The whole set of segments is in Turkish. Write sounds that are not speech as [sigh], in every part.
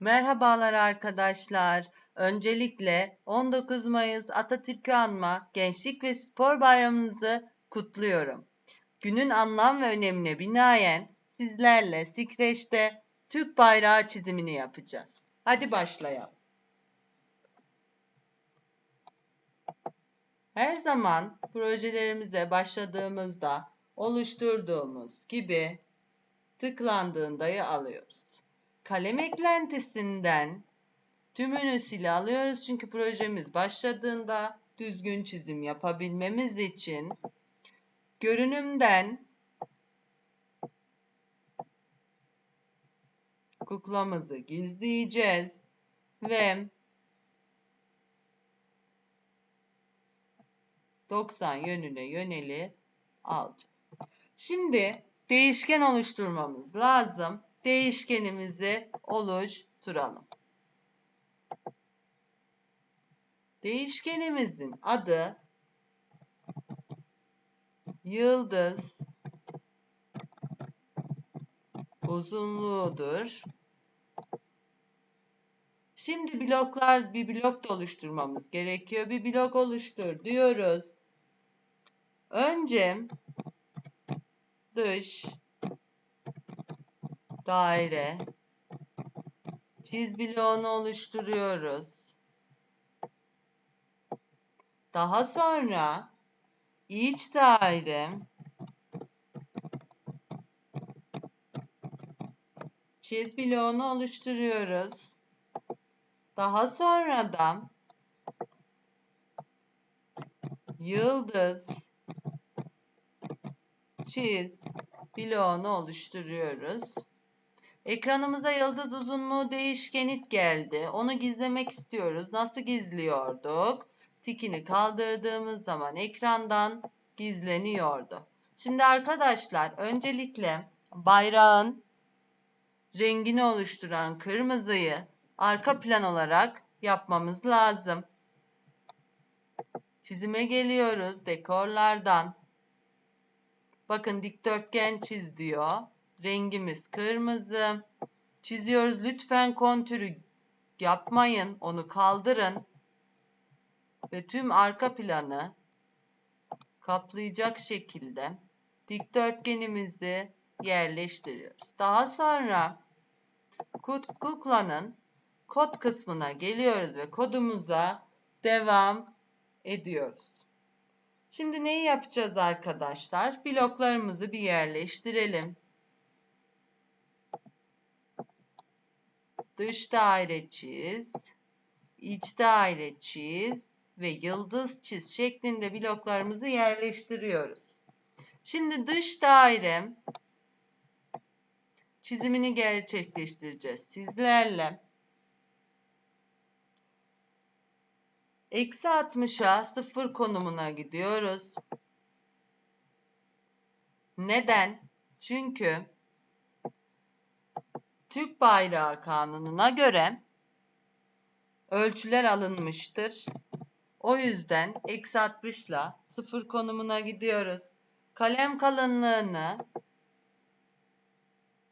Merhabalar arkadaşlar. Öncelikle 19 Mayıs Atatürk'ü anma Gençlik ve Spor Bayramımızı kutluyorum. Günün anlam ve önemine binaen sizlerle Sikreç'te Türk bayrağı çizimini yapacağız. Hadi başlayalım. Her zaman projelerimize başladığımızda oluşturduğumuz gibi tıklandığındayı alıyoruz. Kalem eklentisinden tümünü sil alıyoruz çünkü projemiz başladığında düzgün çizim yapabilmemiz için görünümden kuklamızı gizleyeceğiz ve 90 yönüne yöneli alacağız. Şimdi değişken oluşturmamız lazım. Değişkenimizi oluşturalım. Değişkenimizin adı yıldız uzunluğudur. Şimdi bloklar bir blok da oluşturmamız gerekiyor. Bir blok oluştur diyoruz. Önce dış daire çiz bloğunu oluşturuyoruz. Daha sonra iç daire çiz bloğunu oluşturuyoruz. Daha sonra da yıldız çiz bloğunu oluşturuyoruz. Ekranımıza yıldız uzunluğu değişkenit geldi. Onu gizlemek istiyoruz. Nasıl gizliyorduk? Tikini kaldırdığımız zaman ekrandan gizleniyordu. Şimdi arkadaşlar öncelikle bayrağın rengini oluşturan kırmızıyı arka plan olarak yapmamız lazım. Çizime geliyoruz dekorlardan. Bakın dikdörtgen çiz diyor. Rengimiz kırmızı. Çiziyoruz. Lütfen kontürü yapmayın. Onu kaldırın. Ve tüm arka planı kaplayacak şekilde dikdörtgenimizi yerleştiriyoruz. Daha sonra kuklanın kod kısmına geliyoruz ve kodumuza devam ediyoruz. Şimdi neyi yapacağız arkadaşlar? Bloklarımızı bir yerleştirelim. Dış daire çiz, iç daire çiz ve yıldız çiz şeklinde bloklarımızı yerleştiriyoruz. Şimdi dış daire çizimini gerçekleştireceğiz sizlerle. Eksi 60'a 0 konumuna gidiyoruz. Neden? Çünkü Türk Bayrağı Kanunu'na göre ölçüler alınmıştır. O yüzden eksi 60 ile 0 konumuna gidiyoruz. Kalem kalınlığını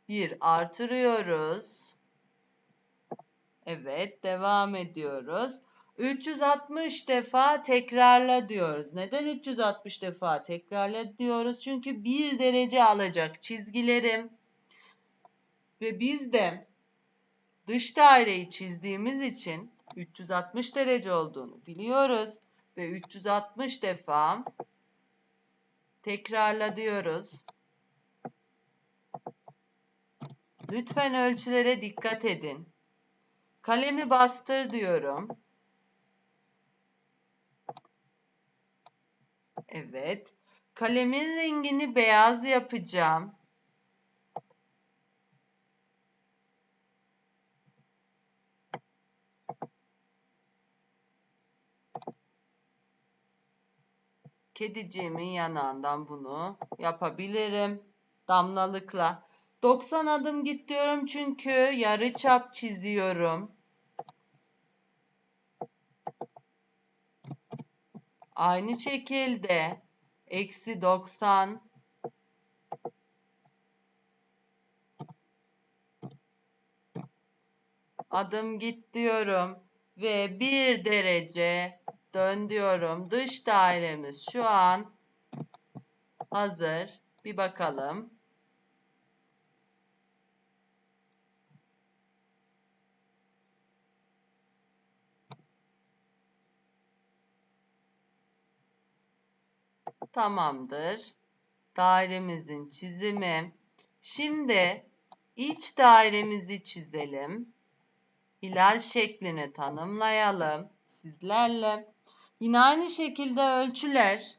bir artırıyoruz. Evet devam ediyoruz. 360 defa tekrarla diyoruz. Neden 360 defa tekrarla diyoruz? Çünkü 1 derece alacak çizgilerim. Ve biz de dış daireyi çizdiğimiz için 360 derece olduğunu biliyoruz. Ve 360 defa tekrarla diyoruz. Lütfen ölçülere dikkat edin. Kalemi bastır diyorum. Evet. Kalemin rengini beyaz yapacağım. Kediciğimin yanağından bunu yapabilirim. Damlalıkla. 90 adım git diyorum çünkü yarı çap çiziyorum. Aynı şekilde eksi 90 adım git diyorum ve bir derece dön diyorum. Dış dairemiz şu an hazır. Bir bakalım. Tamamdır. Dairemizin çizimi. Şimdi iç dairemizi çizelim. Hilal şeklini tanımlayalım sizlerle. Yine aynı şekilde ölçüler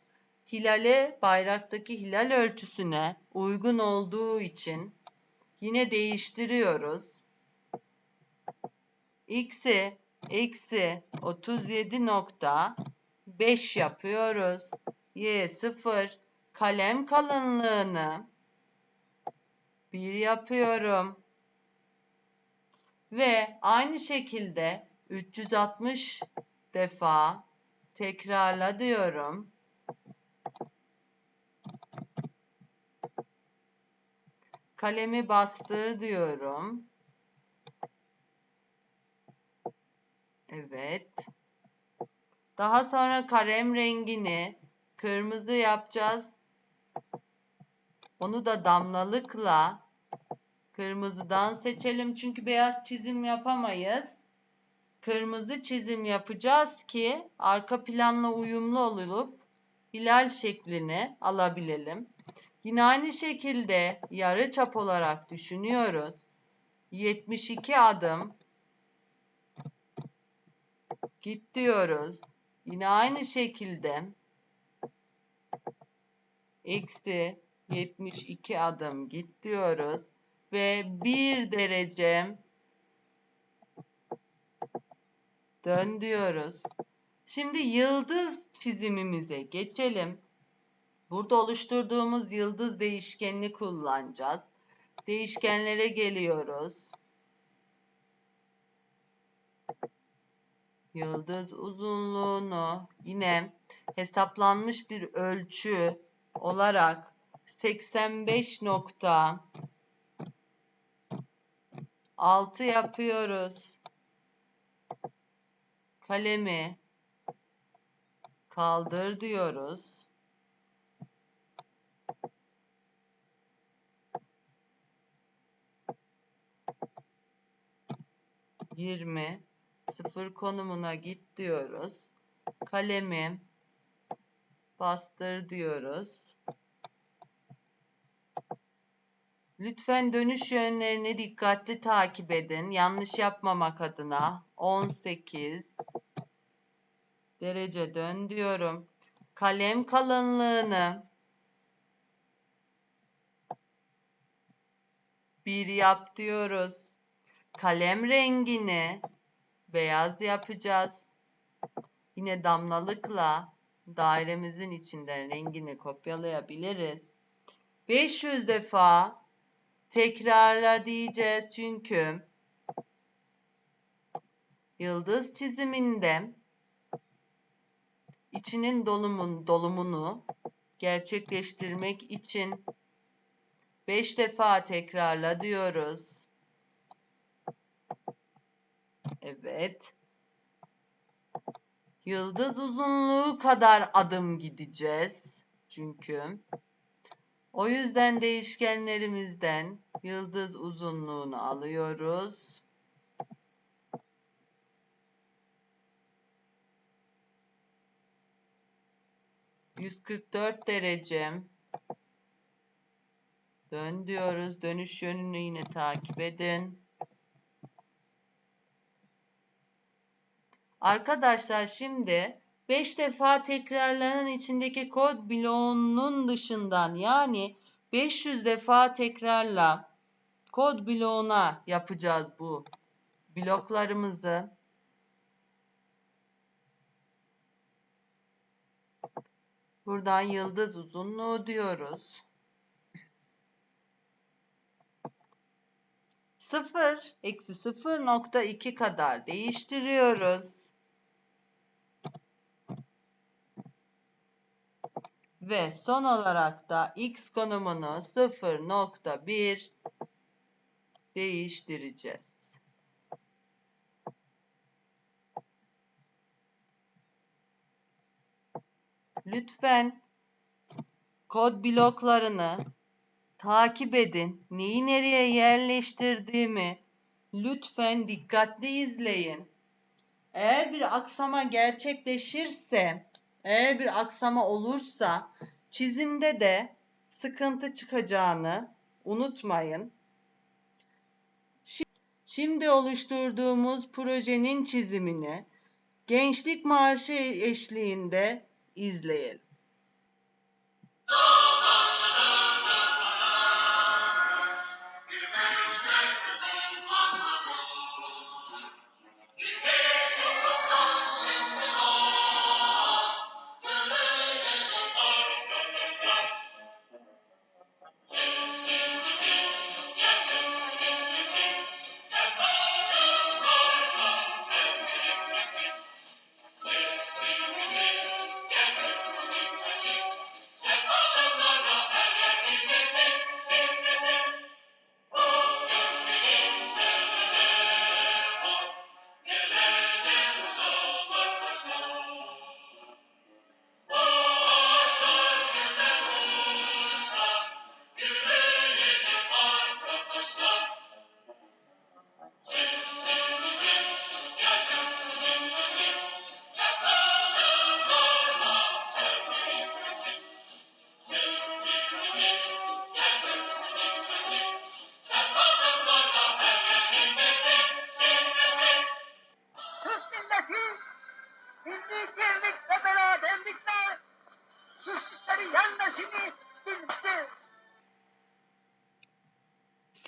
hilale bayraktaki hilal ölçüsüne uygun olduğu için yine değiştiriyoruz. X'i eksi 37.5 yapıyoruz. Y 0 kalem kalınlığını 1 yapıyorum. Ve aynı şekilde 360 defa tekrarla diyorum. Kalemi bastır diyorum. Evet. Daha sonra kalem rengini kırmızı yapacağız. Onu da damlalıkla kırmızıdan seçelim. Çünkü beyaz çizim yapamayız. Kırmızı çizim yapacağız ki arka planla uyumlu olup hilal şeklini alabilelim. Yine aynı şekilde yarı çap olarak düşünüyoruz. 72 adım git diyoruz. Yine aynı şekilde eksi 72 adım git diyoruz ve 1 derece dön diyoruz. Şimdi yıldız çizimimize geçelim. Burada oluşturduğumuz yıldız değişkenini kullanacağız. Değişkenlere geliyoruz. Yıldız uzunluğunu yine hesaplanmış bir ölçü olarak 85.6 yapıyoruz. Kalemi kaldır diyoruz. 20 sıfır konumuna git diyoruz. Kalemi bastır diyoruz. Lütfen dönüş yönlerini dikkatli takip edin. Yanlış yapmamak adına 18 derece dön diyorum. Kalem kalınlığını bir yap diyoruz. Kalem rengini beyaz yapacağız. Yine damlalıkla dairemizin içinden rengini kopyalayabiliriz. 500 defa tekrarla diyeceğiz çünkü yıldız çiziminde içinin dolumun dolumunu gerçekleştirmek için 5 defa tekrarla diyoruz. Evet. Yıldız uzunluğu kadar adım gideceğiz. Çünkü. O yüzden değişkenlerimizden yıldız uzunluğunu alıyoruz. ...144 derece... ...dön diyoruz. Dönüş yönünü yine takip edin. Arkadaşlar şimdi 5 defa tekrarlanan içindeki kod bloğunun dışından yani 500 defa tekrarla kod bloğuna yapacağız bu bloklarımızı. Buradan yıldız uzunluğu diyoruz. 0 eksi 0.2 kadar değiştiriyoruz. Ve son olarak da x konumunu 0.1 değiştireceğiz. lütfen kod bloklarını takip edin. Neyi nereye yerleştirdiğimi lütfen dikkatli izleyin. Eğer bir aksama gerçekleşirse eğer bir aksama olursa çizimde de sıkıntı çıkacağını unutmayın. Şi- Şimdi oluşturduğumuz projenin çizimini Gençlik Marşı eşliğinde izleyelim. [gasps]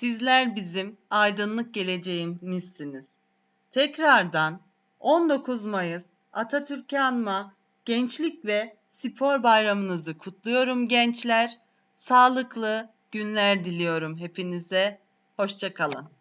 Sizler bizim aydınlık geleceğimizsiniz. Tekrardan 19 Mayıs Atatürk'ü anma Gençlik ve Spor Bayramınızı kutluyorum gençler. Sağlıklı günler diliyorum hepinize. Hoşçakalın.